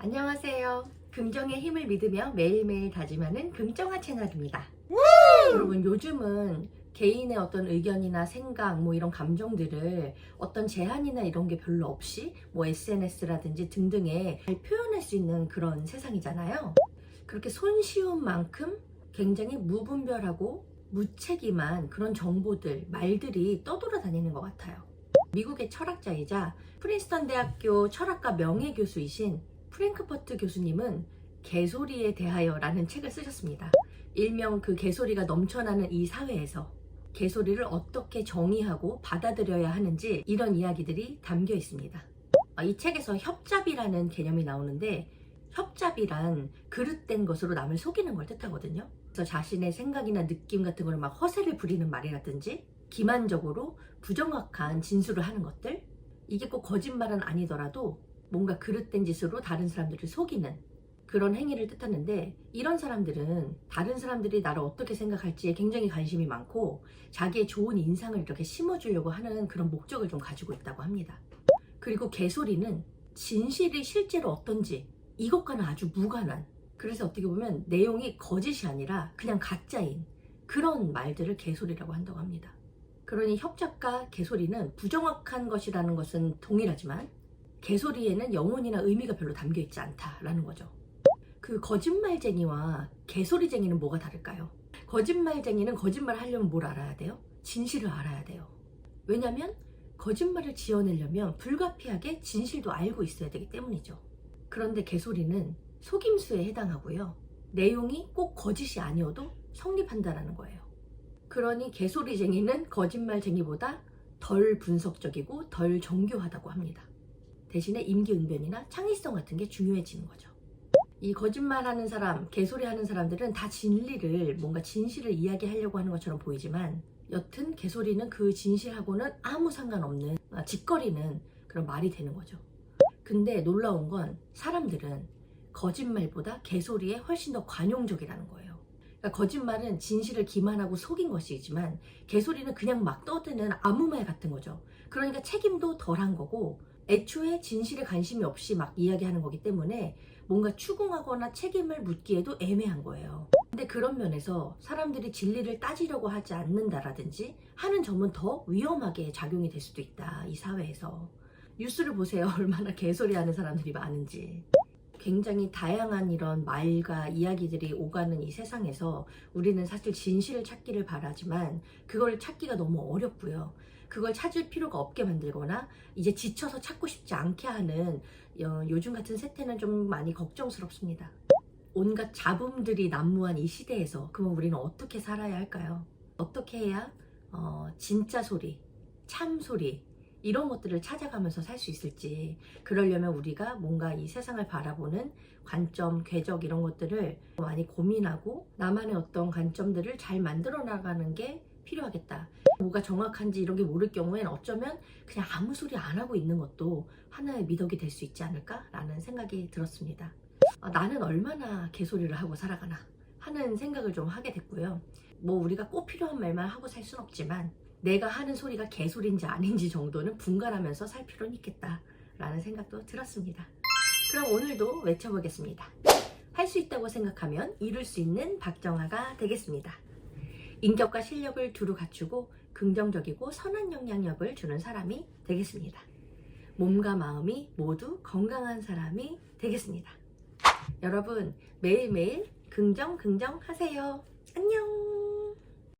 안녕하세요. 긍정의 힘을 믿으며 매일매일 다짐하는 긍정화 채널입니다. 여러분, 요즘은 개인의 어떤 의견이나 생각, 뭐 이런 감정들을 어떤 제한이나 이런 게 별로 없이 뭐 SNS라든지 등등에 잘 표현할 수 있는 그런 세상이잖아요. 그렇게 손쉬운 만큼 굉장히 무분별하고 무책임한 그런 정보들, 말들이 떠돌아다니는 것 같아요. 미국의 철학자이자 프린스턴 대학교 철학과 명예교수이신 프랭크퍼트 교수님은 개소리에 대하여 라는 책을 쓰셨습니다. 일명 그 개소리가 넘쳐나는 이 사회에서 개소리를 어떻게 정의하고 받아들여야 하는지 이런 이야기들이 담겨 있습니다. 아, 이 책에서 협잡이라는 개념이 나오는데 협잡이란 그릇된 것으로 남을 속이는 걸 뜻하거든요. 그래서 자신의 생각이나 느낌 같은 거를 막 허세를 부리는 말이라든지 기만적으로 부정확한 진술을 하는 것들 이게 꼭 거짓말은 아니더라도 뭔가 그릇된 짓으로 다른 사람들을 속이는 그런 행위를 뜻하는데 이런 사람들은 다른 사람들이 나를 어떻게 생각할지에 굉장히 관심이 많고 자기의 좋은 인상을 이렇게 심어주려고 하는 그런 목적을 좀 가지고 있다고 합니다. 그리고 개소리는 진실이 실제로 어떤지 이것과는 아주 무관한 그래서 어떻게 보면 내용이 거짓이 아니라 그냥 가짜인 그런 말들을 개소리라고 한다고 합니다. 그러니 협잡과 개소리는 부정확한 것이라는 것은 동일하지만 개소리에는 영혼이나 의미가 별로 담겨 있지 않다라는 거죠. 그 거짓말쟁이와 개소리쟁이는 뭐가 다를까요? 거짓말쟁이는 거짓말 하려면 뭘 알아야 돼요? 진실을 알아야 돼요. 왜냐면 거짓말을 지어내려면 불가피하게 진실도 알고 있어야 되기 때문이죠. 그런데 개소리는 속임수에 해당하고요. 내용이 꼭 거짓이 아니어도 성립한다라는 거예요. 그러니 개소리쟁이는 거짓말쟁이보다 덜 분석적이고 덜 정교하다고 합니다. 대신에 임기응변이나 창의성 같은 게 중요해지는 거죠. 이 거짓말하는 사람, 개소리하는 사람들은 다 진리를 뭔가 진실을 이야기하려고 하는 것처럼 보이지만 여튼 개소리는 그 진실하고는 아무 상관없는 아, 짓거리는 그런 말이 되는 거죠. 근데 놀라운 건 사람들은 거짓말보다 개소리에 훨씬 더 관용적이라는 거예요. 그러니까 거짓말은 진실을 기만하고 속인 것이지만 개소리는 그냥 막 떠드는 아무 말 같은 거죠. 그러니까 책임도 덜한 거고 애초에 진실에 관심이 없이 막 이야기하는 거기 때문에 뭔가 추궁하거나 책임을 묻기에도 애매한 거예요. 근데 그런 면에서 사람들이 진리를 따지려고 하지 않는다라든지 하는 점은 더 위험하게 작용이 될 수도 있다. 이 사회에서. 뉴스를 보세요. 얼마나 개소리 하는 사람들이 많은지. 굉장히 다양한 이런 말과 이야기들이 오가는 이 세상에서 우리는 사실 진실을 찾기를 바라지만 그걸 찾기가 너무 어렵고요. 그걸 찾을 필요가 없게 만들거나 이제 지쳐서 찾고 싶지 않게 하는 어, 요즘 같은 세태는 좀 많이 걱정스럽습니다. 온갖 잡음들이 난무한 이 시대에서 그럼 우리는 어떻게 살아야 할까요? 어떻게 해야 어, 진짜 소리, 참 소리 이런 것들을 찾아가면서 살 수 있을지 그러려면 우리가 뭔가 이 세상을 바라보는 관점, 궤적 이런 것들을 많이 고민하고 나만의 어떤 관점들을 잘 만들어 나가는 게 필요하겠다. 뭐가 정확한지 이런 게 모를 경우엔 어쩌면 그냥 아무 소리 안 하고 있는 것도 하나의 미덕이 될 수 있지 않을까라는 생각이 들었습니다. 아, 나는 얼마나 개소리를 하고 살아가나 하는 생각을 좀 하게 됐고요. 뭐 우리가 꼭 필요한 말만 하고 살 순 없지만 내가 하는 소리가 개소리인지 아닌지 정도는 분간하면서 살 필요는 있겠다라는 생각도 들었습니다. 그럼 오늘도 외쳐보겠습니다. 할 수 있다고 생각하면 이룰 수 있는 박정아가 되겠습니다. 인격과 실력을 두루 갖추고 긍정적이고 선한 영향력을 주는 사람이 되겠습니다. 몸과 마음이 모두 건강한 사람이 되겠습니다. 여러분 매일매일 긍정 긍정 하세요. 안녕.